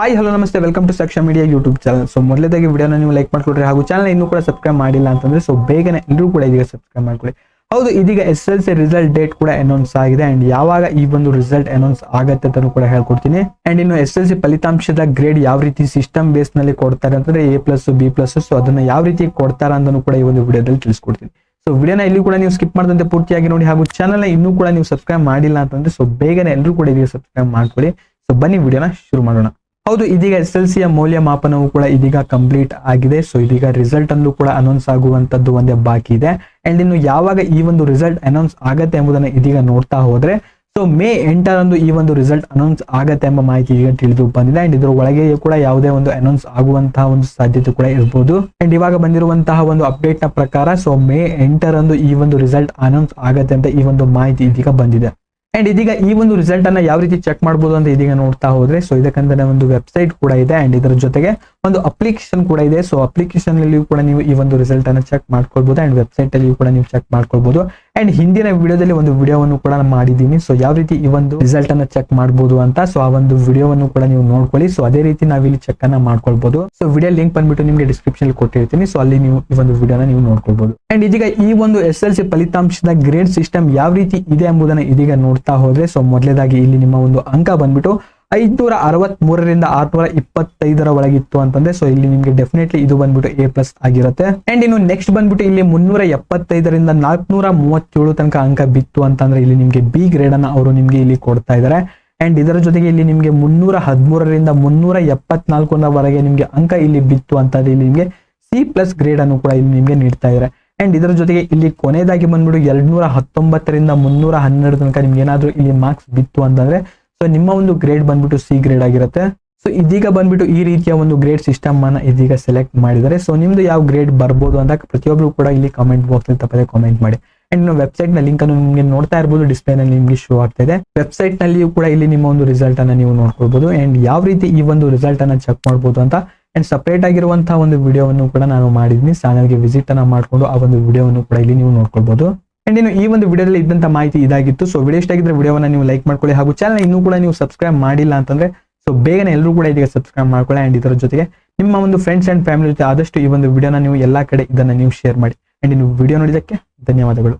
Hi hello ನಮಸ್ತೆ. Welcome to Saksha media YouTube channel so ಮೊದಲೇದಾಗಿ ವಿಡಿಯೋನ ನೀವು ಲೈಕ್ ಮಾಡ್ಕೊಡ್ರಿ ಹಾಗೂ ಚಾನಲ್ ಇನ್ನೂ ಕೂಡ ಸಬ್ಸ್ಕ್ರೈಬ್ ಮಾಡಿಲ್ಲ ಅಂತಂದ್ರೆ ಸೊ ಬೇಗನೆ ಎಲ್ಲರೂ ಕೂಡ ಇದೀಗ ಸಬ್ಸ್ಕ್ರೈಬ್ ಮಾಡ್ಕೊಳ್ಳಿ. ಹೌದು, ಇದೀಗ S L C result date ಕೂಡ ಅನೌನ್ಸ್ ಆಗಿದೆ ಅಂಡ್ ಯಾವಾಗ ಈ ಒಂದು ರಿಸಲ್ಟ್ ಅನೌನ್ಸ್ ಆಗತ್ತೆ ಅಂತ ಕೂಡ ಹೇಳ್ಕೊಡ್ತೀನಿ. ಅಂಡ್ ಇನ್ನು ಎಸ್ ಎಲ್ ಸಿ ಫಲಿತಾಂಶದ ಗ್ರೇಡ್ ಯಾವ ರೀತಿ ಸಿಸ್ಟಮ್ ಬೇಸ್ನಲ್ಲಿ ಕೊಡ್ತಾರೆ ಅಂತಂದ್ರೆ A plus B plus so ಅದನ್ನ ಯಾವ ರೀತಿ ಕೊಡ್ತಾರೆ ಅಂತಾನು ಕೂಡ ಈ ಒಂದು ವಿಡಿಯೋದಲ್ಲಿ ತಿಳಿಸ್ಕೊಡ್ತೀನಿ. ಸೊ ವಿಡಿಯೋನ ಇಲ್ಲಿ ಕೂಡ ನೀವು ಸ್ಕಿಪ್ ಮಾಡದಂತೆ ಪೂರ್ತಿಯಾಗಿ ನೋಡಿ ಹಾಗೂ ಚಾನಲ್ ಇನ್ನೂ ಕೂಡ ನೀವು ಸಬ್ಸ್ಕ್ರೈಬ್ ಮಾಡಿಲ್ಲ ಅಂತಂದ್ರೆ ಸೊ ಬೇಗನೆ ಎಲ್ಲರೂ ಕೂಡ ಇದೀಗ ಸಬ್ಸ್ಕ್ರೈಬ್ ಮಾಡ್ಕೊಳ್ಳಿ. ಸೊ ಬನ್ನಿ, ವಿಡಿಯೋನ ಶುರು ಮಾಡೋಣ. ಹೌದು, ಇದೀಗ ಎಸ್ ಎಲ್ ಸಿಯ ಮೌಲ್ಯಮಾಪನವು ಕೂಡ ಇದೀಗ ಕಂಪ್ಲೀಟ್ ಆಗಿದೆ. ಸೊ ಇದೀಗ ರಿಸಲ್ಟ್ ಅನ್ನು ಕೂಡ ಅನೌನ್ಸ್ ಆಗುವಂತದ್ದು ಒಂದೇ ಬಾಕಿ ಇದೆ. ಅಂಡ್ ಇನ್ನು ಯಾವಾಗ ಈ ಒಂದು ರಿಸಲ್ಟ್ ಅನೌನ್ಸ್ ಆಗತ್ತೆ ಎಂಬುದನ್ನ ಇದೀಗ ನೋಡ್ತಾ ಹೋದ್ರೆ ಸೊ ಮೇ ಎಂಟರಂದು ಈ ಒಂದು ರಿಸಲ್ಟ್ ಅನೌನ್ಸ್ ಆಗತ್ತೆ ಎಂಬ ಮಾಹಿತಿ ಈಗ ತಿಳಿದು ಬಂದಿದೆ. ಅಂಡ್ ಇದ್ರ ಒಳಗೆ ಕೂಡ ಯಾವುದೇ ಒಂದು ಅನೌನ್ಸ್ ಆಗುವಂತಹ ಒಂದು ಸಾಧ್ಯತೆ ಕೂಡ ಇರಬಹುದು ಅಂಡ್ ಇವಾಗ ಬಂದಿರುವಂತಹ ಒಂದು ಅಪ್ಡೇಟ್ನ ಪ್ರಕಾರ ಸೊ ಮೇ ಎಂಟರಂದು ಈ ಒಂದು ರಿಸಲ್ಟ್ ಅನೌನ್ಸ್ ಆಗತ್ತೆ ಅಂತ ಈ ಒಂದು ಮಾಹಿತಿ ಇದೀಗ ಬಂದಿದೆ. ಅಂಡ್ ಇದೀಗ ಈ ಒಂದು ರಿಸಲ್ಟ್ ಅನ್ನ ಯಾವ ರೀತಿ ಚೆಕ್ ಮಾಡಬಹುದು ಅಂತ ಇದೀಗ ನೋಡ್ತಾ ಹೋದ್ರೆ ಸೊ ಇದಕ್ಕಂತಾನೆ ಒಂದು ವೆಬ್ಸೈಟ್ ಕೂಡ ಇದೆ. ಅಂಡ್ ಇದರ ಜೊತೆಗೆ ಒಂದು ಅಪ್ಲಿಕೇಶನ್ ಕೂಡ ಇದೆ. ಸೊ ಅಪ್ಲಿಕೇಶನ್ ಅಲ್ಲಿ ಕೂಡ ನೀವು ಈ ಒಂದು ರಿಸಲ್ಟ್ ಅನ್ನ ಚೆಕ್ ಮಾಡ್ಕೊಳ್ಬಹುದು ಅಂಡ್ ವೆಬ್ಸೈಟ್ ಅಲ್ಲಿ ಕೂಡ ನೀವು ಚೆಕ್ ಮಾಡ್ಕೊಳ್ಬಹುದು ಅಂಡ್ ಹಿಂದಿನ ವಿಡಿಯೋದಲ್ಲಿ ಒಂದು ವಿಡಿಯೋವನ್ನು ಕೂಡ ಮಾಡಿದ್ದೀನಿ. ಸೊ ಯಾವ ರೀತಿ ಈ ಒಂದು ರಿಸಲ್ಟ್ ಅನ್ನ ಚೆಕ್ ಮಾಡಬಹುದು ಅಂತ ಸೊ ಆ ಒಂದು ವಿಡಿಯೋವನ್ನು ಕೂಡ ನೀವು ನೋಡ್ಕೊಳ್ಳಿ. ಸೊ ಅದೇ ರೀತಿ ನಾವಿಲ್ಲಿ ಚೆಕ್ ಅನ್ನ ಮಾಡ್ಕೊಳ್ಬಹುದು ಸೊ ವಿಡಿಯೋ ಲಿಂಕ್ ಬಂದ್ಬಿಟ್ಟು ನಿಮಗೆ ಡಿಸ್ಕ್ರಿಪ್ಷನ್ ಕೊಟ್ಟಿರ್ತೀನಿ. ಸೊ ಅಲ್ಲಿ ನೀವು ಈ ಒಂದು ವಿಡಿಯೋನ ನೀವು ನೋಡ್ಕೊಳ್ಬಹುದು ಅಂಡ್ ಇದೀಗ ಈ ಒಂದು ಎಸ್ ಎಲ್ ಸಿ ಫಲಿತಾಂಶದ ಗ್ರೇಡ್ ಸಿಸ್ಟಮ್ ಯಾವ ರೀತಿ ಇದೆ ಎಂಬುದನ್ನ ಇದೀಗ ನೋಡ್ತಾ ಹೋದ್ರೆ ಸೊ ಮೊದಲೇದಾಗಿ ಇಲ್ಲಿ ನಿಮ್ಮ ಒಂದು ಅಂಕ ಬಂದ್ಬಿಟ್ಟು ಐದ್ನೂರ ಅರವತ್ ಮೂರರಿಂದ ಆರ್ನೂರ ಇಪ್ಪತ್ತೈದರ ಒಳಗಿತ್ತು ಅಂತಂದ್ರೆ ಸೊ ಇಲ್ಲಿ ನಿಮ್ಗೆ ಡೆಫಿನೆಟ್ಲಿ ಇದು ಬಂದ್ಬಿಟ್ಟು ಎ ಪ್ಲಸ್ ಆಗಿರುತ್ತೆ. ಅಂಡ್ ಇನ್ನು ನೆಕ್ಸ್ಟ್ ಬಂದ್ಬಿಟ್ಟು ಇಲ್ಲಿ ಮುನ್ನೂರ ಎಪ್ಪತ್ತೈದರಿಂದ ನಾಲ್ಕನೂರ ಮೂವತ್ತೇಳು ತನಕ ಅಂಕ ಬಿತ್ತು ಅಂತಂದ್ರೆ ಇಲ್ಲಿ ನಿಮ್ಗೆ ಬಿ ಗ್ರೇಡ್ ಅನ್ನ ಅವರು ನಿಮ್ಗೆ ಇಲ್ಲಿ ಕೊಡ್ತಾ ಇದ್ದಾರೆ ಅಂಡ್ ಇದರ ಜೊತೆಗೆ ಇಲ್ಲಿ ನಿಮ್ಗೆ ಮುನ್ನೂರ ಹದಿಮೂರರಿಂದ ಮುನ್ನೂರ ಎಪ್ಪತ್ನಾಲ್ಕರವರೆಗೆ ನಿಮ್ಗೆ ಅಂಕ ಇಲ್ಲಿ ಬಿತ್ತು ಅಂತಂದ್ರೆ ಇಲ್ಲಿ ನಿಮ್ಗೆ ಸಿ ಪ್ಲಸ್ ಗ್ರೇಡ್ ಅನ್ನು ಕೂಡ ಇಲ್ಲಿ ನಿಮ್ಗೆ ನೀಡ್ತಾ ಇದ್ದಾರೆ ಅಂಡ್ ಇದರ ಜೊತೆಗೆ ಇಲ್ಲಿ ಕೊನೆಯದಾಗಿ ಬಂದ್ಬಿಟ್ಟು ಎರಡ್ನೂರ ಹತ್ತೊಂಬತ್ತರಿಂದ ಮುನ್ನೂರ ಹನ್ನೆರಡು ತನಕ ನಿಮ್ಗೆ ಏನಾದ್ರು ಇಲ್ಲಿ ಮಾರ್ಕ್ಸ್ ಬಿತ್ತು ಅಂತಂದ್ರೆ ಸೊ ನಿಮ್ಮ ಒಂದು ಗ್ರೇಡ್ ಬಂದ್ಬಿಟ್ಟು ಸಿ ಗ್ರೇಡ್ ಆಗಿರುತ್ತೆ. ಸೊ ಇದೀಗ ಬಂದ್ಬಿಟ್ಟು ಈ ರೀತಿಯ ಒಂದು ಗ್ರೇಡ್ ಸಿಸ್ಟಮ್ ಅನ್ನ ಇದೀಗ ಸೆಲೆಕ್ಟ್ ಮಾಡಿದ್ದಾರೆ. ಸೊ ನಿಮ್ದು ಯಾವ ಗ್ರೇಡ್ ಬರ್ಬೋದು ಅಂತ ಪ್ರತಿಯೊಬ್ರು ಕೂಡ ಇಲ್ಲಿ ಕಾಮೆಂಟ್ ಬಾಕ್ಸ್ ಅಲ್ಲಿ ತಪ್ಪದೆ ಕಾಮೆಂಟ್ ಮಾಡಿ. ಅಂಡ್ ನಿಮ್ಮ ವೆಬ್ಸೈಟ್ನ ಲಿಂಕ್ ಅನ್ನು ನಿಮಗೆ ನೋಡ್ತಾ ಇರಬಹುದು ಡಿಸ್ಪ್ಲೇ ನಲ್ಲಿ ನಿಮಗೆ ಶೋ ಆಗ್ತಾ ಇದೆ. ವೆಬ್ಸೈಟ್ ನಲ್ಲಿಯೂ ಕೂಡ ಇಲ್ಲಿ ನಿಮ್ಮ ಒಂದು ರಿಸಲ್ಟ್ ಅನ್ನ ನೀವು ನೋಡ್ಕೊಳ್ಬಹುದು ಅಂಡ್ ಯಾವ ರೀತಿ ಈ ಒಂದು ರಿಸಲ್ಟ್ ಅನ್ನ ಚೆಕ್ ಮಾಡಬಹುದು ಅಂತ ಅಂಡ್ ಸಪರೇಟ್ ಆಗಿರುವಂತಹ ಒಂದು ವಿಡಿಯೋವನ್ನು ಕೂಡ ನಾನು ಮಾಡಿದ್ದೀನಿ. ಚಾನಲ್ಗೆ ವಿಸಿಟ್ ಅನ್ನ ಮಾಡ್ಕೊಂಡು ಆ ಒಂದು ವಿಡಿಯೋವನ್ನು ಕೂಡ ಇಲ್ಲಿ ನೀವು ನೋಡ್ಕೊಳ್ಬಹುದು ಅಂಡ್ ಇನ್ನು ಈ ಒಂದು ವಿಡಿಯೋದಲ್ಲಿ ಇದ್ದಂತ ಮಾಹಿತಿ ಇದಾಗಿತ್ತು. ಸೊ ವಿಡಿಯೋ ಇಷ್ಟ ಆಗಿದ್ರೆ ವಿಡಿಯೋವನ್ನು ನೀವು ಲೈಕ್ ಮಾಡ್ಕೊಳ್ಳಿ. ಹಾಗೂ ಚಾನಲ್ ಇನ್ನೂ ಕೂಡ ನೀವು ಸಬ್ಸ್ಕ್ರೈಬ್ ಮಾಡಿಲ್ಲ ಅಂತಂದ್ರೆ ಸೊ ಬೇಗನೆ ಎಲ್ಲರೂ ಕೂಡ ಇದೀಗ ಸಬ್ಸ್ಕ್ರೈಬ್ ಮಾಡ್ಕೊಳ್ಳಿ. ಅಂಡ್ ಇದರ ಜೊತೆಗೆ ನಿಮ್ಮ ಒಂದು ಫ್ರೆಂಡ್ಸ್ ಅಂಡ್ ಫ್ಯಾಮಿಲಿ ಜೊತೆ ಆದಷ್ಟು ಈ ಒಂದು ವಿಡಿಯೋನ ನೀವು ಎಲ್ಲಾ ಕಡೆ ಇದನ್ನ ನೀವು ಶೇರ್ ಮಾಡಿ. ಅಂಡ್ ಇನ್ನು ವಿಡಿಯೋ ನೋಡಿದಕ್ಕೆ ಧನ್ಯವಾದಗಳು.